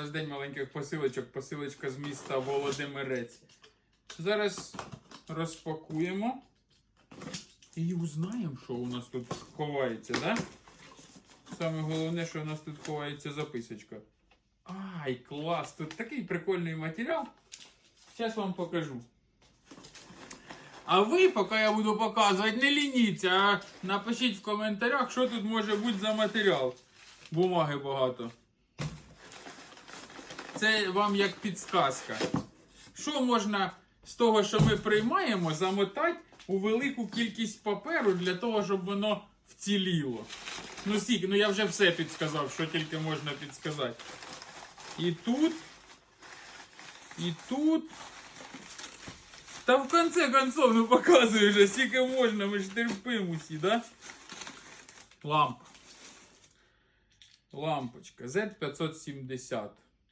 нас день маленьких посилочок. Посилочка з міста Володимирець. Зараз розпакуємо і узнаємо, що у нас тут ховається, да? Саме головне, що у нас тут ховається записочка. Ай, клас! Тут такий прикольний матеріал. Зараз вам покажу. А ви, поки я буду показувати, не лініться, а напишіть в коментарях, що тут може бути за матеріал. Бумаги багато. Це вам як підсказка. Що можна з того, що ми приймаємо, замотати у велику кількість паперу для того, щоб воно вціліло. Ну, стільки, ну я вже все підсказав, що тільки можна підсказати. І тут. І тут. Та в конце концов, ну показуй вже, скільки можна, ми ж терпимо усі, да? Лампа. Лампочка Z570.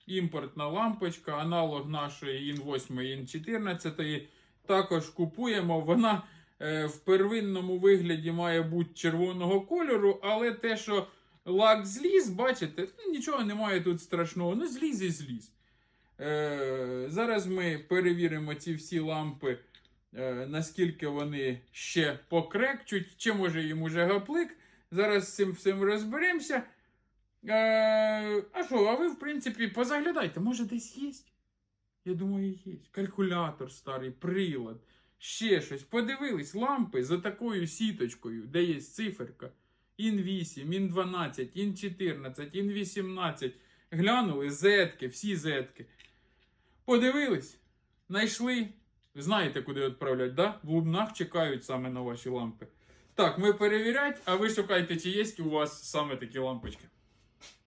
Імпортна лампочка, аналог нашої IN 8 IN 14. Також купуємо. Вона е, в первинному вигляді має бути червоного кольору, але те, що лак зліз, бачите, ну, нічого немає тут страшного. Ну, зліз і зліз. Е, зараз ми перевіримо ці всі лампи, е, наскільки вони ще покрекчуть, чи може їм уже гаплик. Зараз з цим всім розберемося. Е, а що, а ви, в принципі, позаглядайте, може десь є? Я думаю, є. Калькулятор старий, прилад, ще щось. Подивились лампи за такою сіточкою, де є циферка. Ін 8, Ін 12, Ін 14, Ін 18. Глянули зетки, всі зетки. Подивились, знайшли. Знаєте, куди відправляти, да? В Лубнах чекають саме на ваші лампи. Так, ми перевіряємо, а ви шукайте, чи є у вас саме такі лампочки.